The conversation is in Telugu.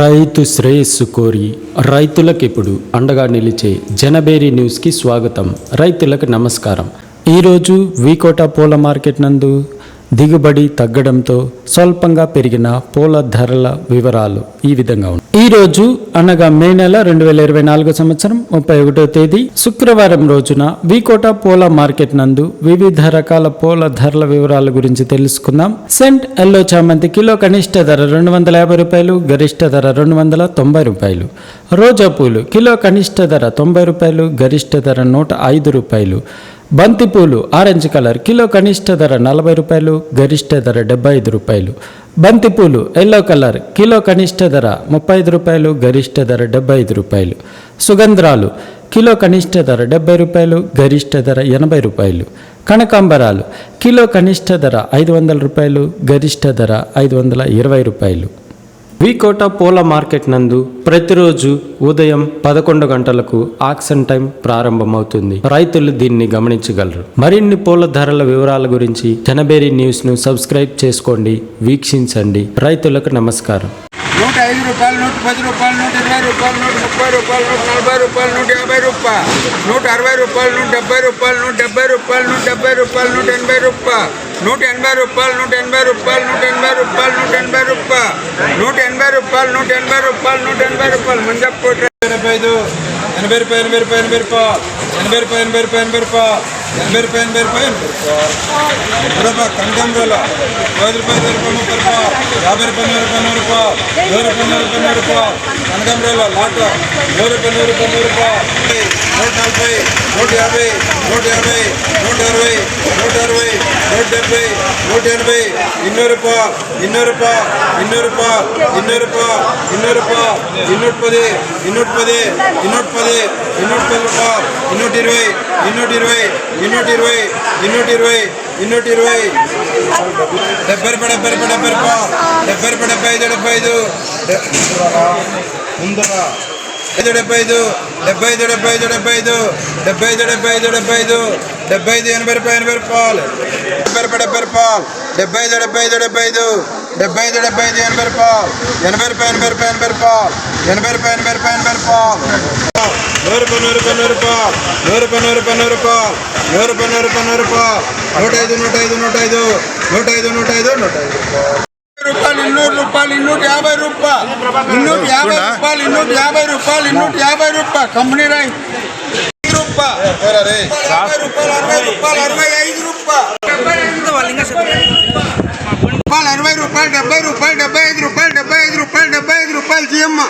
రైతు శ్రేయస్సు కోరి రైతులకు ఇప్పుడు అండగా నిలిచే జనబేరి న్యూస్కి స్వాగతం. రైతులకు నమస్కారం. ఈరోజు వీకోట పూల మార్కెట్ నందు దిగుబడి తగ్గడంతో స్వల్పంగా పెరిగిన పూల ధరల వివరాలు ఈ విధంగా ఉన్నాయి. ఈరోజు అనగా మే నెల రెండు వేల ఇరవై నాలుగో సంవత్సరం ముప్పై ఒకటో తేదీ శుక్రవారం రోజున వికోట పూల మార్కెట్ నందు వివిధ రకాల పూల ధరల వివరాల గురించి తెలుసుకుందాం. సెంట్ ఎల్లో చామంతి కిలో కనిష్ట ధర రెండు వందల యాభై రూపాయలు గరిష్ట ధర రెండు వందల తొంభై రూపాయలు. రోజా పూలు కిలో కనిష్ట ధర తొంభై రూపాయలు గరిష్ట ధర నూట ఐదు రూపాయలు. బంతిపూలు ఆరెంజ్ కలర్ కిలో కనిష్ట ధర నలభై రూపాయలు గరిష్ట ధర డెబ్బై ఐదు రూపాయలు. బంతిపూలు ఎల్లో కలర్ కిలో కనిష్ట ధర ముప్పై ఐదు రూపాయలు గరిష్ట ధర డెబ్బై ఐదు రూపాయలు. సుగంధ్రాలు కిలో కనిష్ట ధర డెబ్బై రూపాయలు గరిష్ట ధర ఎనభై రూపాయలు. కనకాంబరాలు కిలో కనిష్ట ధర ఐదు వందల రూపాయలు గరిష్ట ధర ఐదు వందల ఇరవై రూపాయలు. వికోట పూల మార్కెట్ నందు ప్రతిరోజు ఉదయం పదకొండు గంటలకు ఆక్షన్ టైం ప్రారంభమవుతుంది రైతులు దీన్ని గమనించగలరు మరిన్ని పూల ధరల వివరాల గురించి జనబేరి న్యూస్ను సబ్స్క్రైబ్ చేసుకోండి వీక్షించండి రైతులకు నమస్కారం నూట ఐదు రూపాయలు నూట పది రూపాయలు నూట ఇరవై రూపాయలు నూట ముప్పై రూపాయలు నూట నలభై రూపాయలు నూట యాభై రూపాయలు నూట అరవై రూపాయలు నూట డెబ్బై రూపాయలు నూట డెబ్బై రూపాయలు నూట డెబ్బై రూపాయలు నూట ఎనభై రూపాయలు నూట ఎనభై రూపాయలు నూట ఎనభై రూపాయలు నూట ఎనభై రూపాయలు నూట ఎనభై రూపాయలు నూట ఎనభై రూపాయలు నూట ఎనభై రూపాయలు నూట ఎనభై రూపాయలు ముందు మంజప్ప ఎనభై ఐదు ఎనభై రూపాయలు ఎనభై రూపాయలు ఎనభై రూపాయలు ఎనభై రూపాయలు ఎనభై రూపాయలు ఎనభై రూపాయలు ఎనభై రూపాయలు ఎనభై రూపాయలు ఎనభై రూపాయలు కనకాంబరాలు ఐదు రూపాయలు ఇరవై రూపాయలు ముప్పై రూపాయలు యాభై రూపాయలు నూరు రూపాయలు నూరు రూపాయలు నూరు రూపాయలు నూరు రూపాయలు నూరు రూపాయలు కనకాంబరాలు లాట నూరు రూపాయలు నూరు రూపాయలు నూరు రూపాయలు నూట నలభై నూట యాభై నూట యాభై నూట నూట డెబ్బై నూట ఎనభై ఇన్నూరు రూపాయలు ఇన్నూరు రూపాయలు ఇన్నూరు రూపాయలు ఇన్నూరు రూపాయలు ఇన్నూరు రూపాయలు ఇన్నూట పది ఇన్నూట పది ఇన్నూట పది ఇన్నూట పది రూపాయలు ఇన్నూట ఇరవై ఇన్నూట ఇరవై ఇన్నూట ఇరవై ఇన్నూట ఇరవై ఇన్నూట ఇరవై డెబ్బై రూపాయలు డెబ్బై రూపాయలు డెబ్బై రూపాయలు డెబ్బై రూపాయలు డెబ్బై ఐదు డెబ్బై ఐదు ముందరా. ఐదు డెబ్బై ఐదు డెబ్బై ఐదు డెబ్బై ఐదు డెబ్బై ఐదు డెబ్బై ఐదు డెబ్బై ఐదు డెబ్బై ఐదు డెబ్బై ఐదు ఎనభై రూపాయలు ఎనభై రూపాయలు. డెబ్బై రూపాయలు డెబ్బై రూపాయలు. డెబ్బై ఐదు డెబ్బై ఐదు డెబ్బై ఐదు డెబ్బై ఐదు డెబ్బై ఐదు ఎనభై రూపాయలు. ఎనభై రూపాయలు ఎనభై రూపాయలు ఎనభై రూపాయలు. ఎనభై రూపాయలు ఎనభై రూపాయలు ఎనభై రూపాయలు. నూరు నూరు రూపాయలు నూరు రూపాయలు. నూరు రూపాయలు నూరు రూపాయలు నూరు రూపాయలు. నూరు రూపాయలు నూట ఐదు నూట ఐదు నూట ఐదు నూట ఐదు నూట ఐదు నూట ఐదు రూపాయలు ఇన్నూరు రూపాయలు ఇన్నూట యాభై రూపాయలు. ఇన్నూట యాభై రూపాయలు ఇన్నూట యాభై రూపాయలు ఇన్నూట యాభై రూపాయలు. కంపెనీ రైట్ రూపాయలు అరవై రూపాయలు డెబ్బై రూపాయలు డెబ్బై ఐదు రూపాయలు డెబ్బై ఐదు రూపాయలు డెబ్బై ఐదు రూపాయలు జీఎమ్మ